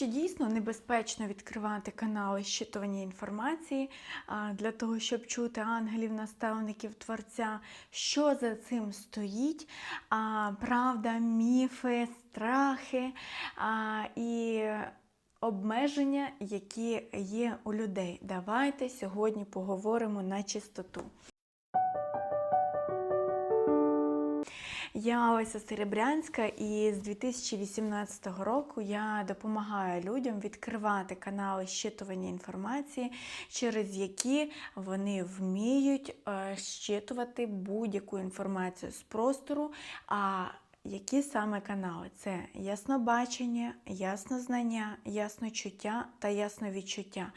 Чи дійсно небезпечно відкривати канали щитування інформації для того, щоб чути ангелів, наставників, творця? Що за цим стоїть? Правда, міфи, страхи і обмеження, які є у людей. Давайте сьогодні поговоримо на чистоту. Я Олеся Серебрянська, і з 2018 року я допомагаю людям відкривати канали щитування інформації, через які вони вміють е, щитувати будь-яку інформацію з простору. А які саме канали? Це яснобачення, яснознання, ясночуття та ясновідчуття.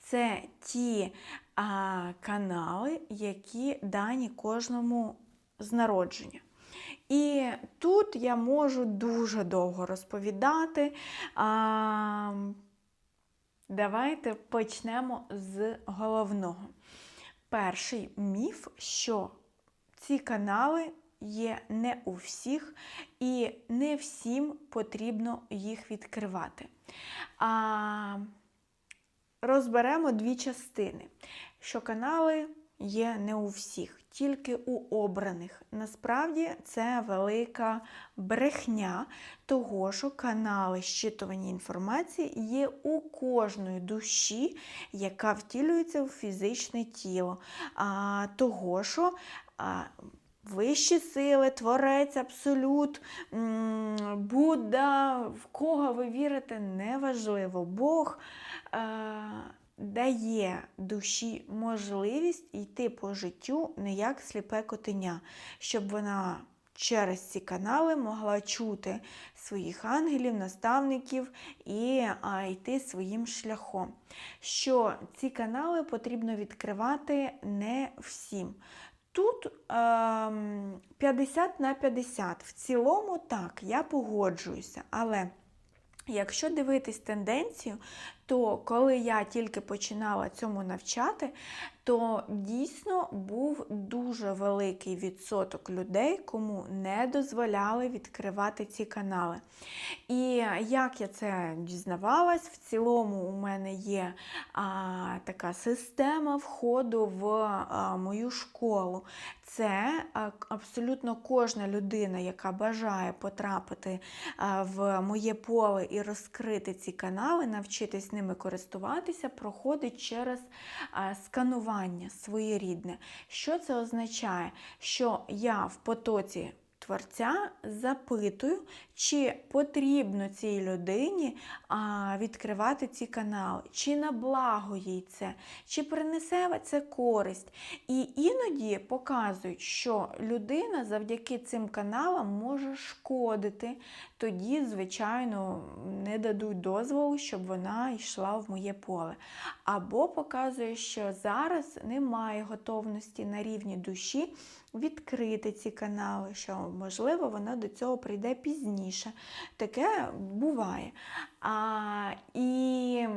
Це ті а, канали, які дані кожному з народження. І тут я можу дуже довго розповідати. А, давайте почнемо з головного. Перший міф, що ці канали є не у всіх, і не всім потрібно їх відкривати. А, розберемо дві частини, що канали є не у всіх, тільки у обраних. Насправді це велика брехня того, що канали щитування інформації є у кожної душі, яка втілюється в фізичне тіло. А, Того, що а, Вищі сили, творець, абсолют, Будда, в кого ви вірите, неважливо. Бог е, дає душі можливість йти по життю не як сліпе котеня, щоб вона через ці канали могла чути своїх ангелів, наставників і а, йти своїм шляхом. Що ці канали потрібно відкривати не всім. Тут е, 50 на 50. В цілому так, я погоджуюся, але якщо дивитись тенденцію, то коли я тільки починала цьому навчати, то дійсно був дуже великий відсоток людей, кому не дозволяли відкривати ці канали. І як я це дізнавалась, в цілому у мене є а, така система входу в а, мою школу. Це а, абсолютно кожна людина, яка бажає потрапити а, в моє поле і розкрити ці канали, навчитись ними користуватися, проходить через а, сканування своєрідне. Що це означає? Що я в потоці творця запитую, чи потрібно цій людині а, відкривати ці канали, чи на благо їй це, чи принесе це користь. І іноді показують, що людина завдяки цим каналам може шкодити. Тоді, звичайно, не дадуть дозволу, щоб вона йшла в моє поле. Або показує, що зараз немає готовності на рівні душі відкрити ці канали, що, можливо, вона до цього прийде пізніше. Таке буває. А, І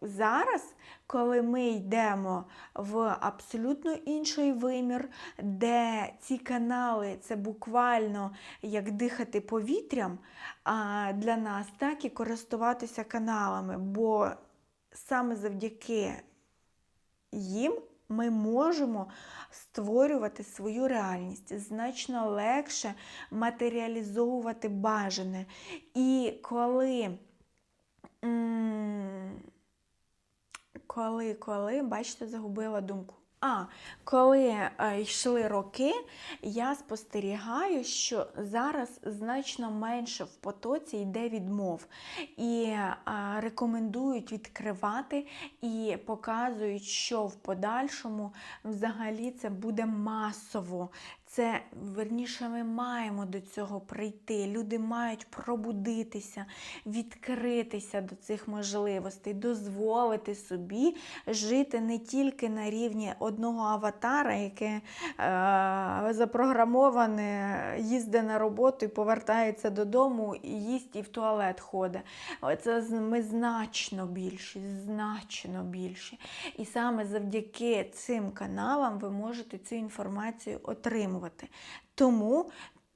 зараз, коли ми йдемо в абсолютно інший вимір, де ці канали це буквально як дихати повітрям а, для нас, так і користуватися каналами, бо саме завдяки їм ми можемо створювати свою реальність, значно легше матеріалізовувати бажане. І коли, коли, коли, бачите, загубила думку. А коли е, йшли роки, я спостерігаю, що зараз значно менше в потоці йде відмов. І е, рекомендують відкривати і показують, що в подальшому взагалі це буде масово. Це верніше ми маємо до цього прийти. Люди мають пробудитися, відкритися до цих можливостей, дозволити собі жити не тільки на рівні одного аватара, яке е, запрограмоване, їздить на роботу і повертається додому, і їсть і в туалет ходить. Це ми значно більші, значно більші. І саме завдяки цим каналам ви можете цю інформацію отримувати. Тому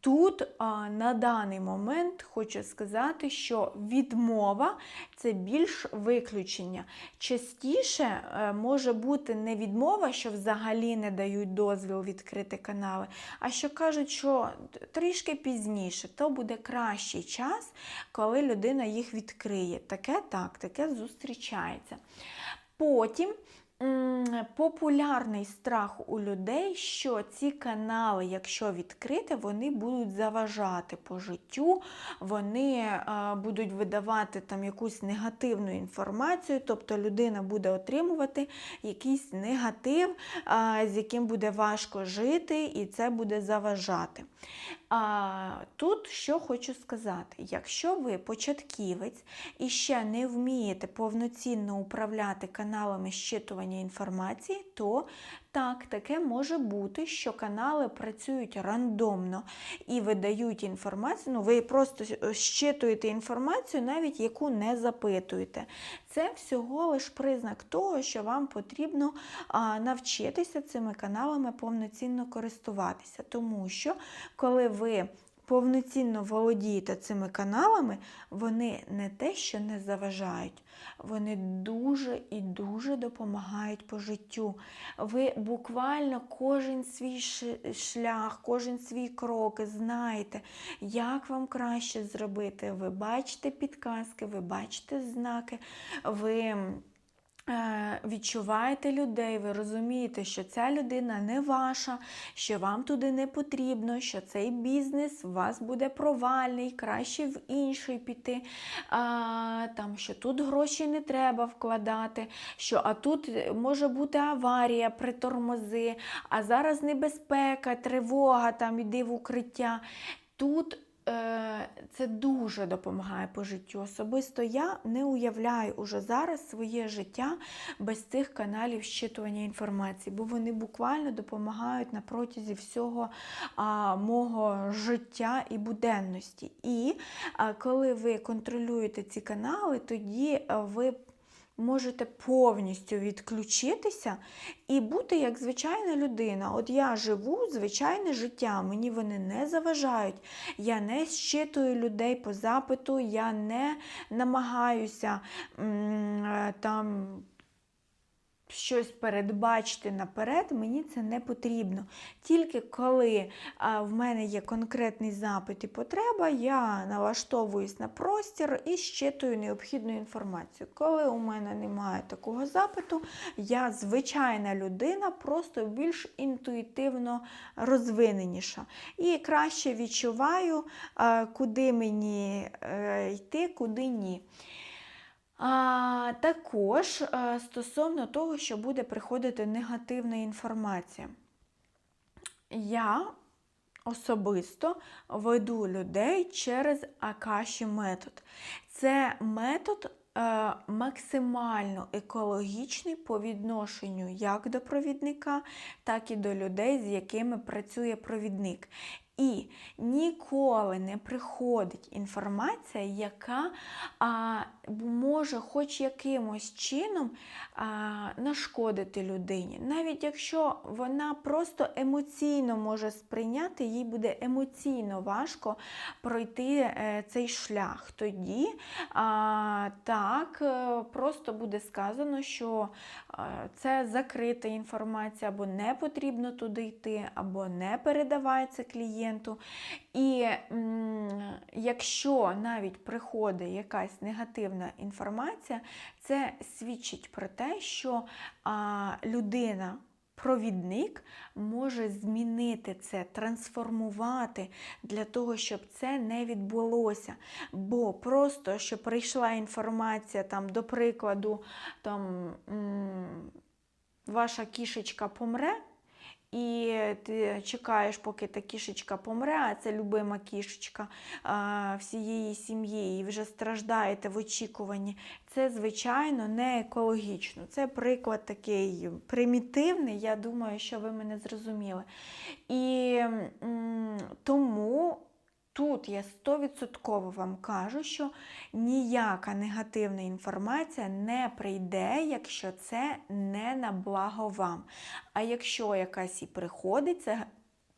Тут а, на даний момент хочу сказати, що відмова це більш виключення. Частіше е, може бути не відмова, що взагалі не дають дозвіл відкрити канали, а що кажуть, що трішки пізніше, то буде кращий час, коли людина їх відкриє. Таке так, таке зустрічається. Потім популярний страх у людей, що ці канали, якщо відкрити, вони будуть заважати по життю, вони е, будуть видавати там якусь негативну інформацію, тобто людина буде отримувати якийсь негатив, з яким буде важко жити, і це буде заважати. Тут що хочу сказати: якщо ви початківець і ще не вмієте повноцінно управляти каналами щитування інформації, то так, таке може бути, що канали працюють рандомно і видають інформацію. Ну, ви просто щитуєте інформацію, навіть яку не запитуєте. Це всього лиш признак того, що вам потрібно навчитися цими каналами повноцінно користуватися. Тому що, коли ви повноцінно володієте цими каналами, вони не те, що не заважають, вони дуже і дуже допомагають по життю. Ви буквально кожен свій шлях, кожен свій крок знаєте, як вам краще зробити. Ви бачите підказки, ви бачите знаки, ви. Е, відчуваєте людей, ви розумієте, що ця людина не ваша, що вам туди не потрібно, що цей бізнес у вас буде провальний, краще в інший піти, а, там, що тут гроші не треба вкладати, що а тут може бути аварія, притормози, а зараз небезпека, тривога, там іди в укриття. Тут Е, це дуже допомагає по життю. Особисто я не уявляю уже зараз своє життя без цих каналів щитування інформації, бо вони буквально допомагають на протязі всього а, мого життя і буденності. І а, коли ви контролюєте ці канали, тоді ви можете повністю відключитися і бути як звичайна людина. От я живу звичайне життя, мені вони не заважають. Я не щитую людей по запиту, я не намагаюся е, там щось передбачити наперед, мені це не потрібно. Тільки коли а, в мене є конкретний запит і потреба, я налаштовуюсь на простір і щитую необхідну інформацію. Коли у мене немає такого запиту, я звичайна людина, просто більш інтуїтивно розвиненіша. І краще відчуваю, а, куди мені е, йти, куди ні. А, Також стосовно того, що буде приходити негативна інформація. Я особисто веду людей через Акаші метод. Це метод е, максимально екологічний по відношенню як до провідника, так і до людей, з якими працює провідник. І ніколи не приходить інформація, яка а, може хоч якимось чином а, нашкодити людині. Навіть якщо вона просто емоційно може сприйняти, їй буде емоційно важко пройти е, цей шлях. Тоді а, так е, просто буде сказано, що це закрита інформація, або не потрібно туди йти, або не передавається клієнту. І якщо навіть приходить якась негативна інформація, це свідчить про те, що а, людина. Провідник може змінити це, трансформувати для того, щоб це не відбулося. Бо просто, що прийшла інформація, там, до прикладу, там, ваша кішечка помре. І ти чекаєш, поки та кішечка помре, а це любима кішечка всієї сім'ї, і вже страждаєте в очікуванні. Це, звичайно, не екологічно. Це приклад такий примітивний, я думаю, що ви мене зрозуміли. І тому Тут я 100% вам кажу, що ніяка негативна інформація не прийде, якщо це не на благо вам. А якщо якась і приходить, це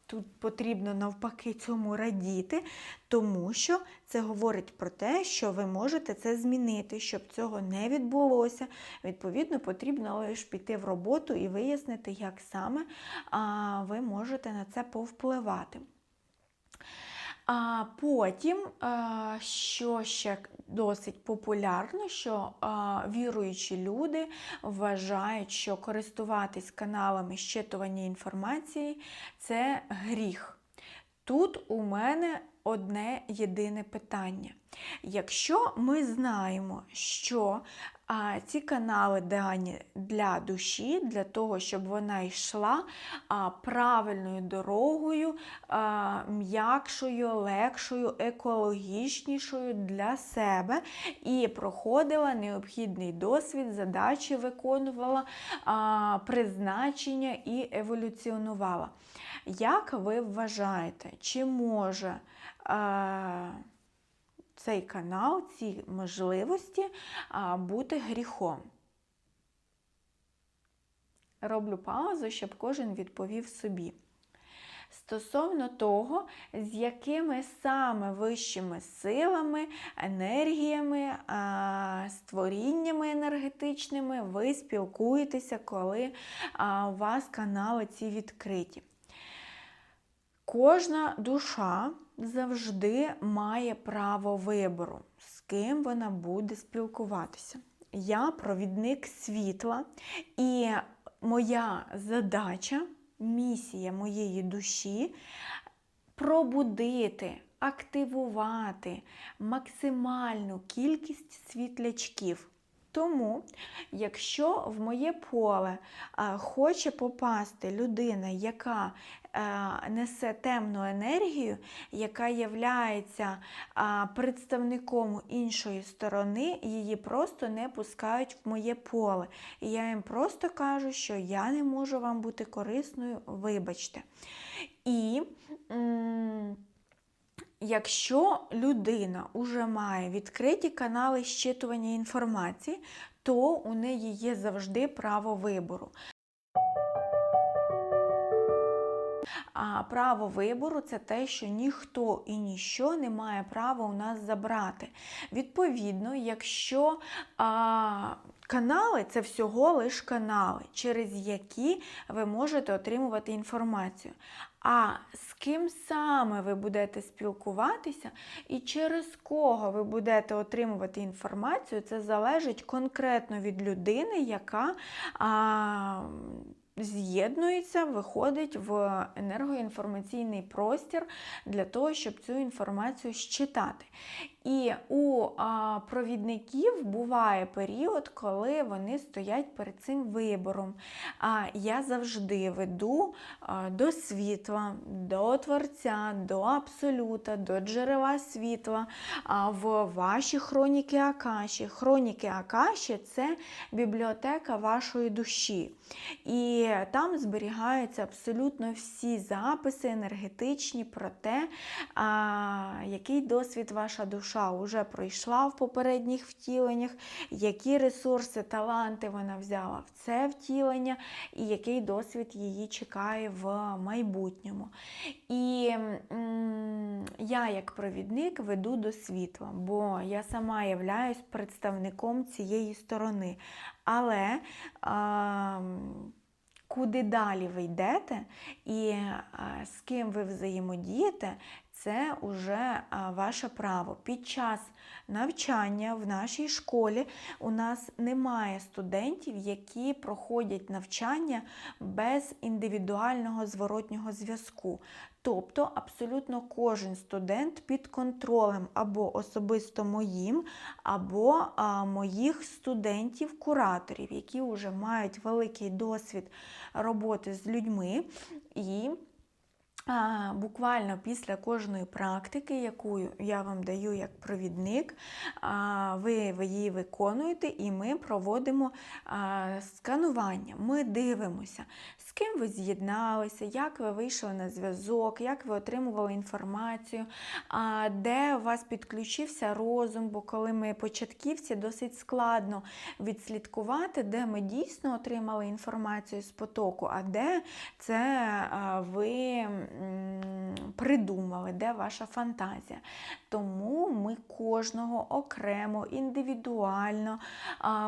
Тут потрібно навпаки цьому радіти, тому що це говорить про те, що ви можете це змінити, щоб цього не відбулося. Відповідно, потрібно лише піти в роботу і вияснити, як саме ви можете на це повпливати. А потім, що ще досить популярно, що віруючі люди вважають, що користуватись каналами щитування інформації це гріх. Тут у мене одне єдине питання. Якщо ми знаємо, що а, ці канали дані для душі, для того, щоб вона йшла правильною дорогою, м'якшою, легшою, екологічнішою для себе і проходила необхідний досвід, задачі виконувала, призначення і еволюціонувала. Як ви вважаєте, чи може цей канал, ці можливості бути гріхом? Роблю паузу, щоб кожен відповів собі. Стосовно того, з якими саме вищими силами, енергіями, створіннями енергетичними ви спілкуєтеся, коли у вас канали ці відкриті. Кожна душа завжди має право вибору, з ким вона буде спілкуватися. Я провідник світла, і моя задача, місія моєї душі пробудити, активувати максимальну кількість світлячків. Тому, якщо в моє поле хоче попасти людина, яка несе темну енергію, яка є представником іншої сторони, її просто не пускають в моє поле. І я їм просто кажу, що я не можу вам бути корисною, вибачте. І Якщо людина вже має відкриті канали щитування інформації, то у неї є завжди право вибору. А право вибору це те, що ніхто і ніщо не має права у нас забрати. Відповідно, якщо а, канали це всього лиш канали, через які ви можете отримувати інформацію. А з ким саме ви будете спілкуватися і через кого ви будете отримувати інформацію, це залежить конкретно від людини, яка а, з'єднується, виходить в енергоінформаційний простір для того, щоб цю інформацію щитати. І у провідників буває період, коли вони стоять перед цим вибором. А я завжди веду до світла, до Творця, до Абсолюта, до джерела світла а, в ваші хроніки Акаші. Хроніки Акаші це бібліотека вашої душі. І там зберігаються абсолютно всі записи енергетичні про те, а, який досвід ваша душа вже пройшла в попередніх втіленнях, які ресурси, таланти вона взяла в це втілення, і який досвід її чекає в майбутньому. І м я, як провідник, веду до світла, бо я сама являюсь представником цієї сторони. Але а, Куди далі ви йдете і з ким ви взаємодієте, це вже ваше право. Під час навчання в нашій школі у нас немає студентів, які проходять навчання без індивідуального зворотнього зв'язку. Тобто абсолютно кожен студент під контролем або особисто моїм, або а, моїх студентів-кураторів, які вже мають великий досвід роботи з людьми. і Буквально після кожної практики, яку я вам даю як провідник, ви її виконуєте, і ми проводимо сканування. Ми дивимося, ким ви з'єдналися, як ви вийшли на зв'язок, як ви отримували інформацію, де у вас підключився розум, бо коли ми початківці, досить складно відслідкувати, де ми дійсно отримали інформацію з потоку, а де це ви придумали, де ваша фантазія. Тому ми кожного окремо, індивідуально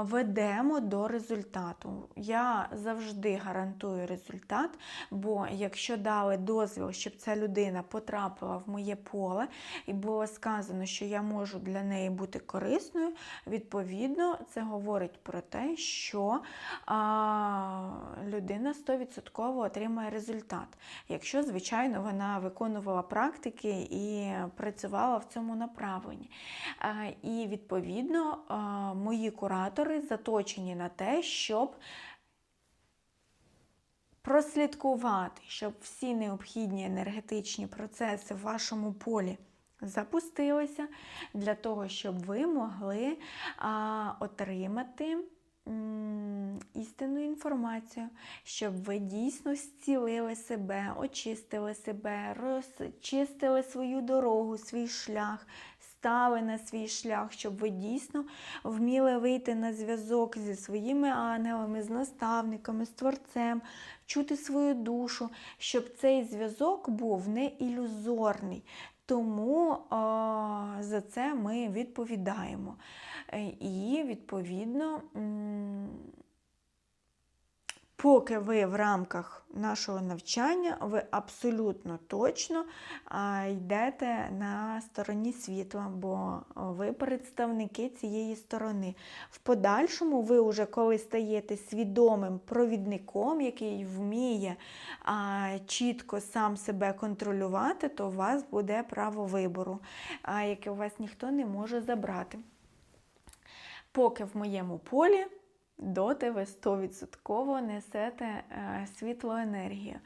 ведемо до результату. Я завжди гарантую результат, бо якщо дали дозвіл, щоб ця людина потрапила в моє поле, і було сказано, що я можу для неї бути корисною, відповідно, це говорить про те, що людина 100% отримає результат. Якщо, звичайно, вона виконувала практики і працювала в цьому направленні. І відповідно мої куратори заточені на те, щоб прослідкувати, щоб всі необхідні енергетичні процеси в вашому полі запустилися, для того, щоб ви могли а, отримати істинну інформацію, щоб ви дійсно зцілили себе, очистили себе, розчистили свою дорогу, свій шлях. Стали на свій шлях, щоб ви дійсно вміли вийти на зв'язок зі своїми ангелами, з наставниками, з творцем, чути свою душу, щоб цей зв'язок був не ілюзорний. Тому а, за це ми відповідаємо. Е, І, відповідно, поки ви в рамках нашого навчання, ви абсолютно точно йдете на стороні світла, бо ви представники цієї сторони. В подальшому ви вже коли стаєте свідомим провідником, який вміє чітко сам себе контролювати, то у вас буде право вибору, яке у вас ніхто не може забрати. Поки в моєму полі доти ви 100% несете е, світлу енергію.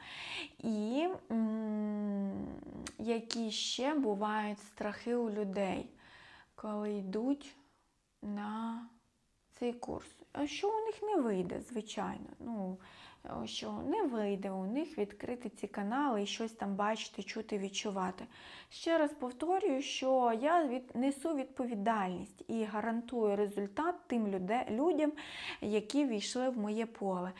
І м, які ще бувають страхи у людей, коли йдуть на цей курс? А що у них не вийде, звичайно. Ну, що не вийде у них відкрити ці канали і щось там бачити, чути, відчувати. Ще раз повторюю, що я від, несу відповідальність і гарантую результат тим людям, які війшли в моє поле.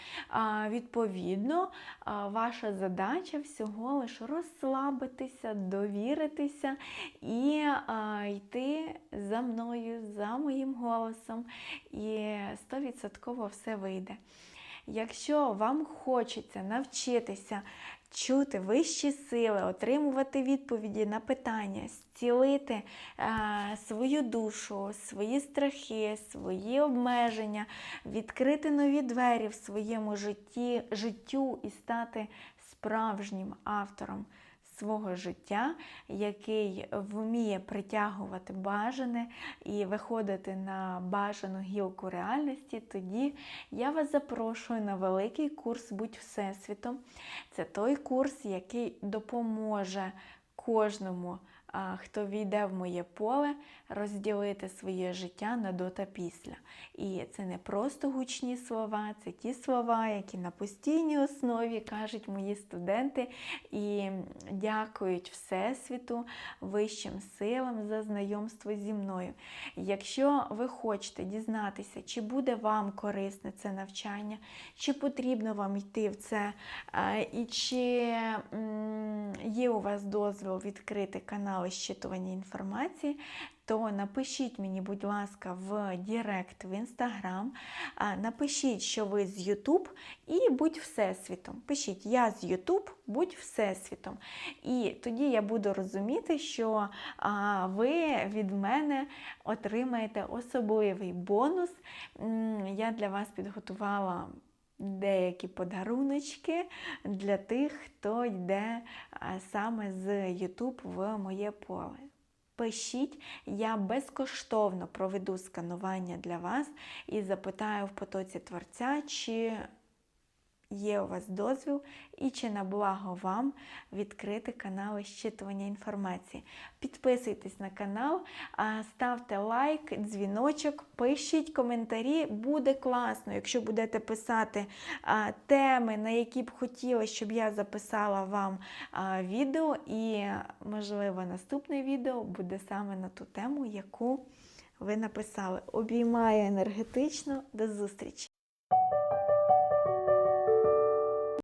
Відповідно, ваша задача всього лише розслабитися, довіритися і йти за мною, за моїм голосом, і 100% все вийде. Якщо вам хочеться навчитися чути вищі сили, отримувати відповіді на питання, зцілити е, свою душу, свої страхи, свої обмеження, відкрити нові двері в своєму житті, життю і стати справжнім автором свого життя, який вміє притягувати бажане і виходити на бажану гілку реальності, тоді я вас запрошую на великий курс Будь Всесвітом. Це той курс, який допоможе кожному. Хто війде в моє поле, розділити своє життя на до та після. І це не просто гучні слова, це ті слова, які на постійній основі кажуть мої студенти і дякують Всесвіту, вищим силам за знайомство зі мною. Якщо ви хочете дізнатися, чи буде вам корисне це навчання, чи потрібно вам йти в це, і чи є у вас дозвіл відкрити канали щитування інформації, то напишіть мені, будь ласка, в Директ в Інстаграм. Напишіть, що ви з Ютуб і будь Всесвітом. Пишіть Я з Ютуб, будь Всесвітом. І тоді я буду розуміти, що ви від мене отримаєте особливий бонус. Я для вас підготувала. Деякі подаруночки для тих, хто йде саме з YouTube в моє поле. Пишіть, я безкоштовно проведу сканування для вас і запитаю в потоці творця, чи є у вас дозвіл і чи на благо вам відкрити канали щитування інформації. Підписуйтесь на канал, ставте лайк, дзвіночок, пишіть коментарі, буде класно, якщо будете писати теми, на які б хотіли, щоб я записала вам відео, і, можливо, наступне відео буде саме на ту тему, яку ви написали. Обіймаю енергетично. До зустрічі!